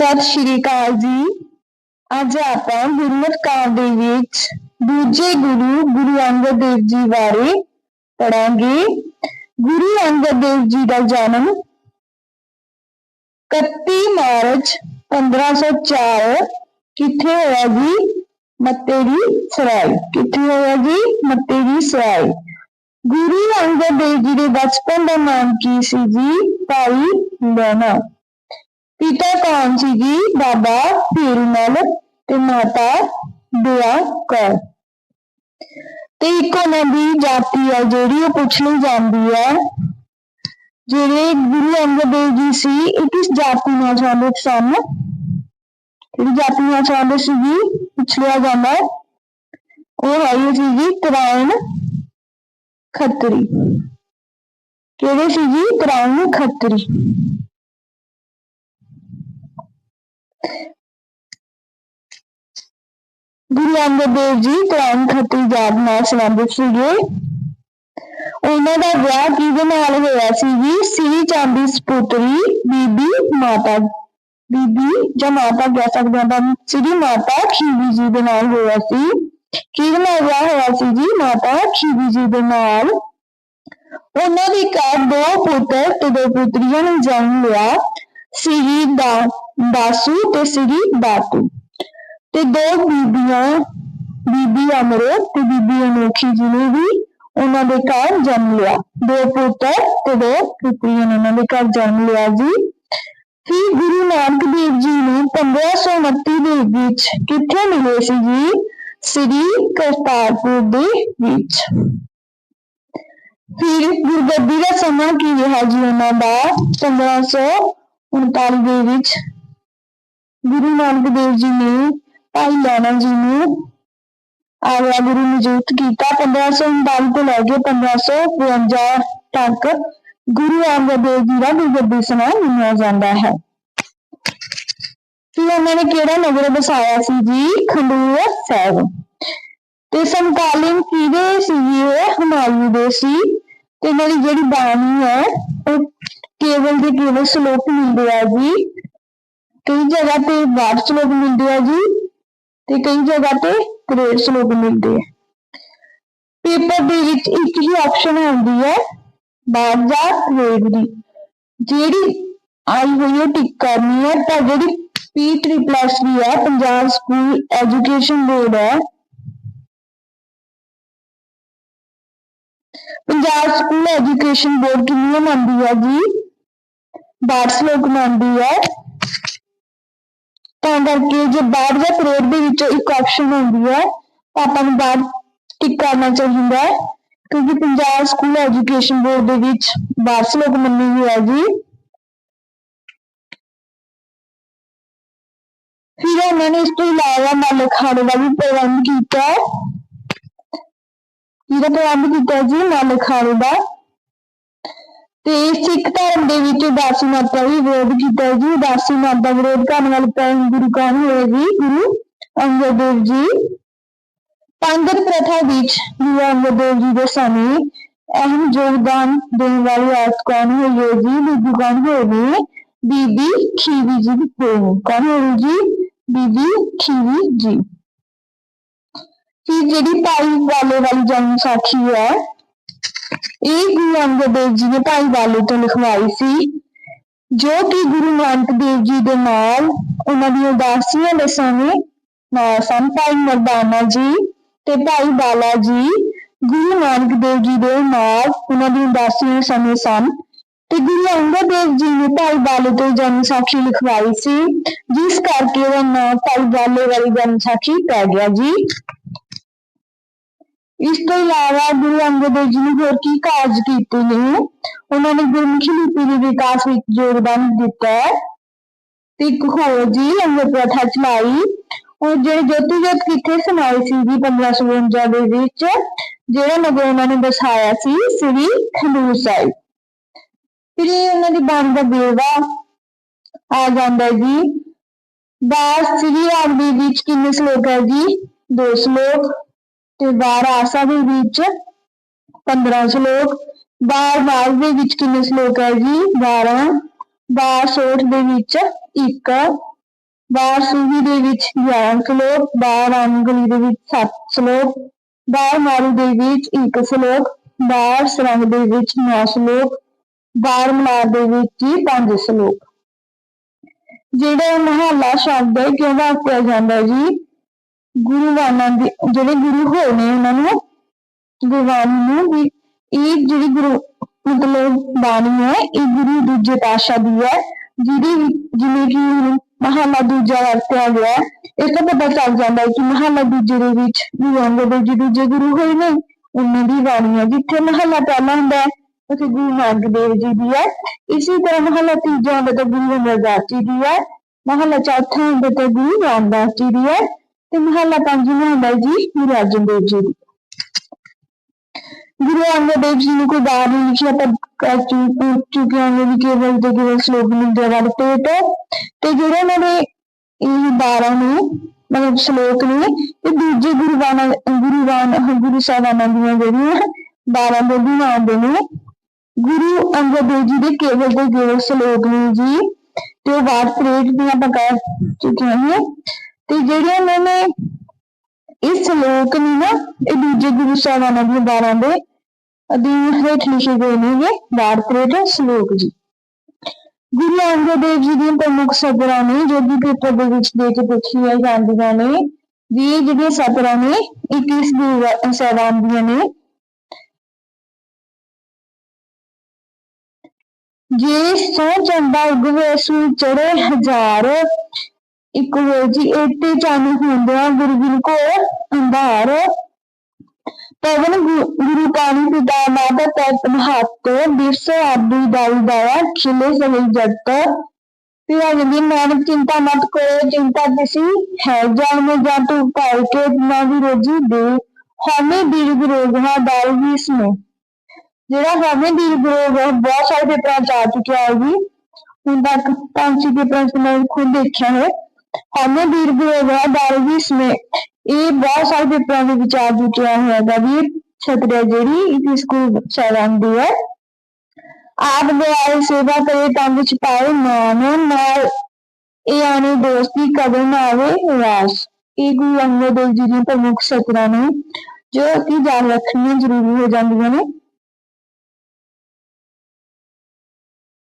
ਸਤਿ ਸ਼੍ਰੀ ਅਕਾਲ ਜੀ। ਅੱਜ ਆਪਾਂ ਗੁਰਮਤਿ ਕਾਵਿ ਦੇ ਵਿੱਚ ਦੂਜੇ ਗੁਰੂ ਗੁਰੂ ਅੰਗਦ ਦੇਵ ਜੀ ਬਾਰੇ ਪੜਾਂਗੇ ਗੁਰੂ ਅੰਗਦ ਦੇਵ ਜੀ ਦਾ ਜਨਮ 31 ਮਾਰਚ 1504 ਕਿੱਥੇ ਹੋਇਆ ਜੀ? ਮੱਤੇਰੀ ਸਰਾਏ। ਕਿੱਥੇ ਹੋਇਆ ਜੀ? ਮੱਤੇਰੀ ਸਰਾਏ। ਗੁਰੂ ਅੰਗਦ ਦੇਵ ਜੀ ਦੇ ਬਚਪਨ ਦਾ ਨਾਮ ਕੀ ਸੀ ਜੀ? ਭਾਈ ਲੈਣਾ। ਪਿਤਾ ਕੌਣ ਸੀ ਜੀ ਬਾਬਾ ਫੀਰਮਲ ਤੇ ਮਾਤਾ ਦਇਆ ਕੌਰ। ਤੇ ਇੱਕ ਉਹਨਾਂ ਦੀ ਜਾਤੀ ਹੈ ਜਿਹੜੀ ਉਹ ਪੁੱਛ ਲਈ ਜਾਂਦੀ ਹੈ ਜਿਹੜੇ ਗੁਰੂ ਅੰਗਦ ਦੇਵ ਜੀ ਸੀ, ਇਹ ਕਿਸ ਜਾਤੀ ਨਾਲ ਸੰਬੰਧਿਤ ਸਨ? ਕਿਹੜੀ ਜਾਤੀ ਨਾਲ ਸੰਬੰਧਿਤ ਸੀ ਜੀ ਪੁੱਛ ਲਿਆ ਜਾਂਦਾ ਹੈ। ਉਹ ਹੈ ਸੀ ਜੀ ਤਰਾਇਣ ਖੱਤਰੀ। ਕਿਹੜੇ ਸੀ ਜੀ ਤਰਾਇਣ ਖੱਤਰੀ। ਗੁਰੂ ਅੰਗਦ ਦੇਵ ਜੀ ਤਰਾਇਣ ਖੱਤਰੀ ਨਾਲ ਸੰਬੰਧਿਤ ਸੀਗੇ। ਉਹਨਾਂ ਦਾ ਵਿਆਹ ਕਿਹਦੇ ਨਾਲ ਹੋਇਆ ਸੀ ਜੀ? ਸ੍ਰੀ ਚਾਂਦੀ ਸਪੁੱਤਰੀ ਬੀਬੀ ਮਾਤਾ, ਬੀਬੀ ਜਾਂ ਮਾਤਾ ਕਹਿ ਸਕਦੇ ਹਾਂ ਸ੍ਰੀ ਮਾਤਾ ਖੀਵੀ ਜੀ ਦੇ ਨਾਲ ਹੋਇਆ ਸੀ। ਕਿਹਦੇ ਨਾਲ ਵਿਆਹ ਹੋਇਆ ਸੀ ਜੀ? ਮਾਤਾ ਖੀਵੀ ਜੀ ਦੇ ਨਾਲ। ਉਹਨਾਂ ਦੀ ਘਰ ਦੋ ਪੁੱਤਰ ਤੇ ਦੋ ਪੁੱਤਰੀਆਂ ਨੂੰ ਜਨਮ ਲਿਆ। ਸ੍ਰੀ ਦਾ ਬਾਸੂ ਤੇ ਸ੍ਰੀ ਬਾਤੂ ਤੇ ਦੋ ਬੀਬੀਆਂ, ਬੀਬੀ ਅਮਰੋ ਤੇ ਬੀਬੀ ਅਨੋਖੀ ਜੀ ਨੇ ਵੀ ਉਹਨਾਂ ਦੇ ਘਰ ਜਨਮ ਲਿਆ। ਦੋ ਪੁੱਤਰ ਤੇ ਦੋ ਪੁੱਤਰੀਆਂ ਨੇ ਉਹਨਾਂ ਦੇ ਘਰ ਜਨਮ ਲਿਆ ਜੀ। ਫਿਰ ਗੁਰੂ ਨਾਨਕ ਦੇਵ ਜੀ ਨੂੰ 1529 ਦੇ ਵਿੱਚ ਕਿੱਥੇ ਮਿਲੇ ਸੀ ਜੀ? ਸ੍ਰੀ ਕਰਤਾਰਪੁਰ ਦੇ ਵਿੱਚ। ਫਿਰ ਗੁਰਗੱਦੀ ਦਾ ਸਮਾਂ ਕੀ ਰਿਹਾ ਜੀ ਉਹਨਾਂ ਦਾ? 1539 ਦੇ ਵਿੱਚ ਗੁਰੂ ਨਾਨਕ ਦੇਵ ਜੀ ਨੇ ਭਾਈ ਲਾਣਾ ਜੀ ਨੂੰ ਆਗਿਆ ਗੁਰੂ ਨਿਯੁਕਤ ਕੀਤਾ। 1539 ਤੋਂ ਲੈ ਕੇ 1552 ਤੱਕ ਗੁਰੂ ਅੰਗਦ ਦੇਵ ਜੀ ਦਾ ਗੁਰਗੱਦੀ ਸਮਾਂ ਮੰਨਿਆ ਜਾਂਦਾ ਹੈ। ਫਿਰ ਉਹਨਾਂ ਨੇ ਕਿਹੜਾ ਨਗਰ ਬਸਾਇਆ ਸੀ ਜੀ? ਖੰਡੂਰ ਸਾਹਿਬ। ਤੇ ਸਮਕਾਲੀਨ ਕਿਹਦੇ ਸੀ ਜੀ ਇਹ? ਹੁਮਾਯੂ ਦੇ ਸੀ। ਤੇ ਇਹਨਾਂ ਦੀ ਜਿਹੜੀ ਬਾਣੀ ਹੈ, ਉਹ ਕੇਵਲ ਦੇ ਕੇਵਲ ਸ਼ਲੋਕ ਮਿਲਦੇ ਆ ਜੀ। ਕਈ ਜਗ੍ਹਾ ਤੇ 62 ਸ਼ਲੋਕ ਮਿਲਦੇ ਆ ਜੀ ਤੇ ਕਈ ਜਗ੍ਹਾ ਤੇ 63 ਸ਼ਲੋਕ ਮਿਲਦੇ ਆ। ਪੇਪਰ ਦੇ ਵਿੱਚ ਇੱਕ ਹੀ ਆਪਸ਼ਨ ਹੁੰਦੀ ਹੈ, ਬਾਅਦ ਜਾਂ ਰੇਡ ਦੀ। ਜਿਹੜੀ ਆਈ ਹੋਈ ਹੈ ਟਿਕ ਕਰਨੀ ਹੈ, ਤਾਂ ਜਿਹੜੀ ਪੀ ਟ੍ਰਿਪਲ ਐਸ ਹੈ, ਪੰਜਾਬ ਸਕੂਲ ਐਜੂਕੇਸ਼ਨ ਬੋਰਡ ਹੈ। ਪੰਜਾਬ ਸਕੂਲ ਐਜੂਕੇਸ਼ਨ ਬੋਰਡ ਕਿੰਨੀ ਮੰਨਦੀ ਹੈ ਜੀ? 62 ਸ਼ਲੋਕ ਮੰਨਦੀ ਹੈ। ਤਾਂ ਕਰਕੇ ਜੇ ਬਾਹਰ ਜਾਂ ਪਰੇਡ ਦੇ ਵਿੱਚੋਂ ਇੱਕ ਆਪਸ਼ਨ ਹੁੰਦੀ ਹੈ, ਤਾਂ ਆਪਾਂ ਨੂੰ ਬਾਹਰ ਟਿਕ ਕਰਨਾ ਚਾਹੀਦਾ ਹੈ, ਕਿਉਂਕਿ ਪੰਜਾਬ ਸਕੂਲ ਐਜੂਕੇਸ਼ਨ ਬੋਰਡ ਦੇ ਵਿੱਚ 62 ਸ਼ਲੋਕ ਮੰਨੀ ਹੋਈ ਹੈ ਜੀ। ਫਿਰ ਉਹਨਾਂ ਨੇ ਇਸ ਤੋਂ ਇਲਾਵਾ ਮੱਲ ਖਾਣੇ ਦਾ ਵੀ ਪ੍ਰਬੰਧ ਕੀਤਾ ਹੈ। ਇਹਦਾ ਪ੍ਰਬੰਧ ਕੀਤਾ ਜੀ? ਮੱਲ ਖਾਣੇ ਦਾ। ਤੇ ਸਿੱਖ ਧਰਮ ਦੇ ਵਿੱਚ ਉਦਾਸੀ ਮਤ ਦਾ ਵੀ ਵਿਰੋਧ ਕੀਤਾ ਜੀ। ਉਦਾਸੀ ਮਤ ਦਾ ਵਿਰੋਧ ਕਰਨ ਵਾਲੇ ਪਹਿਲੇ ਗੁਰੂ ਕੌਣ ਹੋਏ ਜੀ ਗੁਰੂ ਅੰਗਦ ਦੇਵ ਜੀ। ਪੰਗਤ ਪ੍ਰਥਾ ਵਿੱਚ ਗੁਰੂ ਅੰਗਦ ਦੇਵ ਜੀ ਦੇ ਸਮੇਂ ਅਹਿਮ ਯੋਗਦਾਨ ਦੇਣ ਵਾਲੀ ਔਰਤ ਕੌਣ ਹੋਈ ਹੈ ਜੀ ਬੀਬੀ ਕੌਣ ਹੋਈ ਨੇ ਬੀਬੀ ਖੀਵੀ ਜੀ ਹੋਈ ਨੇ ਕੌਣ ਹੋਈ ਜੀ? ਬੀਬੀ ਖੀਵੀ ਜੀ। ਫਿਰ ਜਿਹੜੀ ਭਾਈ ਵਾਲੇ ਵਾਲੀ ਜਨਮ ਸਾਖੀ ਹੈ ਇਹ ਗੁਰੂ ਅੰਗਦ ਦੇਵ ਜੀ ਨੇ ਭਾਈ ਵਾਲੇ ਤੋਂ ਲਿਖਵਾਈ ਸੀ, ਜੋ ਕਿ ਗੁਰੂ ਨਾਨਕ ਦੇਵ ਜੀ ਦੇ ਨਾਲ ਉਹਨਾਂ ਦੀਆਂ ਉਦਾਸੀਆਂ ਦੇ ਸਮੇਂ ਨਾਲ ਮਰਦਾਨਾ ਜੀ ਤੇ ਭਾਈ ਬਾਲਾ ਜੀ, ਗੁਰੂ ਨਾਨਕ ਦੇਵ ਜੀ ਦੇ ਨਾਲ ਉਹਨਾਂ ਦੀ ਉਦਾਸੀਆਂ ਦੇ ਸਮੇਂ ਸਨ ਤੇ ਗੁਰੂ ਅੰਗਦ ਦੇਵ ਜੀ ਨੇ ਭਾਈ ਬਾਲੇ ਤੋਂ ਜਨਮ ਸਾਖੀ ਲਿਖਵਾਈ ਸੀ, ਜਿਸ ਕਰਕੇ ਉਹਦਾ ਨਾਮ ਭਾਈ ਬਾਲੇ ਵਾਲੀ ਜਨਮ ਸਾਖੀ ਪੈ ਗਿਆ ਜੀ। ਇਸ ਤੋਂ ਇਲਾਵਾ ਗੁਰੂ ਅੰਗਦ ਦੇਵ ਜੀ ਨੇ ਹੋਰ ਕੀ ਕਾਰਜ ਕੀਤੇ ਨੇ? ਉਹਨਾਂ ਨੇ ਗੁਰਮੁਖੀ ਲਿਪੀ ਦੇ ਵਿਕਾਸ ਵਿੱਚ ਯੋਗਦਾਨ ਦਿੱਤਾ ਹੈ। ਤੇ ਇੱਕ ਹੋਰ ਜੀ ਲੰਗਰ ਪ੍ਰਥਾ ਚਲਾਈ। ਉਹ ਜਿਹੜੇ ਜੋਤੀ ਜੋਤ ਕਿੱਥੇ ਸਮਾਏ ਸੀ ਜੀ? 1552 ਦੇ ਵਿੱਚ, ਜਿਹੜਾ ਨਗਰ ਉਹਨਾਂ ਨੇ ਬਸਾਇਆ ਸੀ, ਸ੍ਰੀ ਖੰਡੂਰ ਸਾਹਿਬ। ਫਿਰ ਉਹਨਾਂ ਦੀ ਬਾਣੀ ਦਾ ਬੇਵਾ ਆ ਜਾਂਦਾ ਜੀ। ਦਾਸ ਸ੍ਰੀ ਰਾਮ ਦੇ ਵਿੱਚ ਕਿੰਨੇ ਸ਼ਲੋਕ ਹੈ ਜੀ? ਦੋ ਸ਼ਲੋਕ। ਤੇ ਬਾਰ ਆਸਾ ਦੇ ਵਿੱਚ 15 ਸ਼ਲੋਕ ਬਾਰ ਬਾਰ ਦੇ ਵਿੱਚ ਕਿੰਨੇ ਸ਼ਲੋਕ ਹੈ ਜੀ? 12 ਬਾਰ ਸੋਠ ਦੇ ਵਿੱਚ ਇੱਕ ਬਾਰ ਸੂਹੀ ਦੇ ਵਿੱਚ 11 ਸ਼ਲੋਕ ਬਾਰ ਅੰਗਲੀ ਦੇ ਵਿੱਚ 7 ਸ਼ਲੋਕ ਬਾਰ ਮਾਰੂ ਦੇ ਵਿੱਚ 1 ਸ਼ਲੋਕ ਬਾਰ ਸਰੰਗ ਦੇ ਵਿੱਚ 9 ਸ਼ਲੋਕ ਬਾਰ ਮਲਾਰ ਦੇ ਵਿੱਚ ਹੀ 5 ਸ਼ਲੋਕ। ਜਿਹੜਾ ਮਹੱਲਾ ਸ਼ਬਦ ਹੈ ਕਿਉਂ ਵਰਤਿਆ ਜਾਂਦਾ ਜੀ? ਗੁਰੂਵਾਨਾਂ ਦੇ, ਜਿਹੜੇ ਗੁਰੂ ਹੋਏ ਨੇ ਉਹਨਾਂ ਨੂੰ ਗੁਰਬਾਣੀ ਨੂੰ ਵੀ ਇਹ ਜਿਹੜੀ ਗੁਰੂ ਮਤਲਬ ਬਾਣੀ ਹੈ, ਇਹ ਗੁਰੂ ਦੂਜੇ ਪਾਤਸ਼ਾਹ ਦੀ ਹੈ, ਜਿਹਦੀ ਜਿਵੇਂ ਕਿ ਹੁਣ ਮਹੱਲਾ ਦੂਜਾ ਵਰਤਿਆ ਗਿਆ ਇਸ ਤੋਂ ਪਤਾ ਚੱਲ ਜਾਂਦਾ ਹੈ ਕਿ ਮਹੱਲਾ ਦੂਜੇ ਦੇ ਵਿੱਚ ਗੁਰੂ ਅੰਗਦ ਦੇਵ ਜੀ ਦੂਜੇ ਗੁਰੂ ਹੋਏ ਨੇ, ਉਹਨਾਂ ਦੀ ਬਾਣੀ ਹੈ, ਜਿੱਥੇ ਮਹੱਲਾ ਪਹਿਲਾ ਹੁੰਦਾ ਹੈ, ਉੱਥੇ ਗੁਰੂ ਨਾਨਕ ਦੇਵ ਜੀ ਦੀ ਹੈ, ਇਸੇ ਤਰ੍ਹਾਂ ਮਹੱਲਾ ਤੀਜਾ ਹੁੰਦਾ ਤਾਂ ਗੁਰੂ ਅਮਰਦਾਸ ਜੀ ਦੀ ਹੈ, ਮਹੱਲਾ ਚੌਥਾ ਹੁੰਦਾ ਤਾਂ ਗੁਰੂ ਰਾਮਦਾਸ ਜੀ ਦੀ ਹੈ ਤੇ ਮਹੱਲਾ ਪੰਜਵਾਂ ਹੁੰਦਾ ਹੈ ਜੀ ਗੁਰੂ ਅਰਜਨ ਦੇਵ ਜੀ ਦੀ। ਗੁਰੂ ਅੰਗਦ ਦੇਵ ਜੀ ਨੇ ਕੋਈ ਬਾਰ ਨਹੀਂ ਲਿਖਿਆ ਪਰ ਕਰ ਚੁੱਕੇ ਹਨ ਵੀ ਕੇਵਲ ਤੇ ਕੇਵਲ ਸ਼ਲੋਕ ਮਿਲਦੇ ਵਰਤੇ ਤੇ। ਤੇ ਜਿਹੜੇ ਉਹਨਾਂ ਨੇ ਇਹ ਬਾਰਾਂ ਨੂੰ, ਮਤਲਬ ਸ਼ਲੋਕ ਨੇ, ਤੇ ਦੂਜੇ ਗੁਰੂਵਾਨਾਂ ਗੁਰੂਵਾਨ ਗੁਰੂ ਸਾਹਿਬਾਨਾਂ ਦੀਆਂ ਜਿਹੜੀਆਂ ਬਾਰਾਂ ਦੇ ਵੀ ਆਉਂਦੇ ਨੇ, ਗੁਰੂ ਅੰਗਦ ਦੇਵ ਜੀ ਦੇ ਕੇਵਲ ਤੇ ਕੇਵਲ ਸ਼ਲੋਕ ਨੇ ਜੀ। ਤੇ ਉਹ ਬਾਤ ਪ੍ਰੇਟ ਦੀਆਂ ਆਪਾਂ ਕਰ ਚੁੱਕੇ ਹਾਂ। ਤੇ ਜਿਹੜੇ ਉਹਨਾਂ ਨੇ ਇਸ ਸ਼ਲੋਕ ਨੂੰ ਨਾ, ਇਹ ਦੂਜੇ ਗੁਰੂ ਸਾਹਿਬਾਨਾਂ ਦੀਆਂ ਬਾਰਾਂ ਦੇ ਅਧੀਨ ਹੇਠ ਲਿਖੇ ਗਏ ਨੇ ਬਾਰ ਸ਼ਲੋਕ ਜੀ। ਗੁਰੂ ਅੰਗਦ ਦੇਵ ਜੀ ਦੀਆਂ ਪ੍ਰਮੁੱਖ ਸਤਰਾਂ ਨੇ, ਜੋ ਕਿ ਪੇਪਰ ਦੇ ਵਿੱਚ ਦੇ ਕੇ ਪੁੱਛੀਆਂ ਜਾਂਦੀਆਂ ਨੇ, ਵੀ ਇਹ ਜਿਹੜੀਆਂ ਸਤਰਾਂ ਨੇ, ਇਹ ਕਿਸ ਗੁਰੂ ਸਾਹਿਬਾਨ ਦੀਆਂ ਨੇ? ਜੇ ਸੋ ਚੰਦਾ ਉਗਵੇ ਸੂ ਚੜੇ ਹਜ਼ਾਰ ਇੱਕ ਹੋਜੀ ਏਤੇ ਚਾਨੂ ਹੁੰਦਿਆ ਗੁਰਗਿਲ ਕੋ ਅੰਧਾਰ। ਪਵਨ ਗੁਰੂ ਕਾਣੀ ਪਿਤਾ ਮਾਤਾ ਪੈਤਨ ਹੱਥ ਬਿਰਸ ਆਦਿ ਦਾਈ ਦਾਇਆ ਖਿਲੇ ਸਹੀ ਜੱਟ ਤੇ ਅਗਲੀ ਨਾਨਕ ਚਿੰਤਾ ਮਤ ਕਰੋ, ਚਿੰਤਾ ਕਿਸੀ ਹੈ ਜਾਨ ਮੈਂ ਜਾਂ ਤੂੰ ਭਾਈ ਕੇ, ਨਾ ਵੀ ਰੋਜੀ ਦੇ। ਹਮੇ ਦੀਰਗ ਰੋਗ ਹੈ ਦਾਲ ਵੀ ਇਸ ਨੂੰ। ਜਿਹੜਾ ਹਮੇ ਦੀਰਗ ਰੋਗ ਹੈ, ਬਹੁਤ ਸਾਰੇ ਪੇਪਰਾਂ ਚ ਆ ਚੁੱਕਿਆ ਹੈ ਜੀ। ਹੁਣ ਤੱਕ ਪੰਜ ਛੇ ਪੇਪਰਾਂ ਚ ਮੈਂ ਖੁਦ ਦੇਖਿਆ ਹੈ। ਹਮੇ ਵੀਰ ਵੀ ਹੋਗਾ 12ਵੀਂ ਸਮੇਤ ਇਹ ਬਹੁਤ ਸਾਰੇ ਪੇਪਰਾਂ ਦੇ ਵਿੱਚ ਆ ਚੁੱਕਿਆ ਹੋਇਆਗਾ ਵੀਰ। ਛਤਰੇ ਜਿਹੜੀ ਇਹ ਸਕੂਲ ਚਲਾਉਂਦੀ ਹੈ। ਆਪ ਦੇ ਆਏ ਸੇਵਾ ਕਰੇ ਤਾਂ ਵਿੱਚ ਪਾਏ ਮਾਨੋ ਨਾਲ ਇਹ ਆਨੇ ਦੋਸਤੀ ਕਦੇ ਨਾ ਆਵੇ, ਰਾਸ। ਇਹ ਗੁਰੂ ਅੰਗਦ ਦੇਵ ਜੀ ਦੀਆਂ ਪ੍ਰਮੁੱਖ ਸਤਰਾਂ ਨੇ, ਜੋ ਕਿ ਜਾਣ ਰੱਖਣੀਆਂ ਜ਼ਰੂਰੀ ਹੋ ਜਾਂਦੀਆਂ ਨੇ।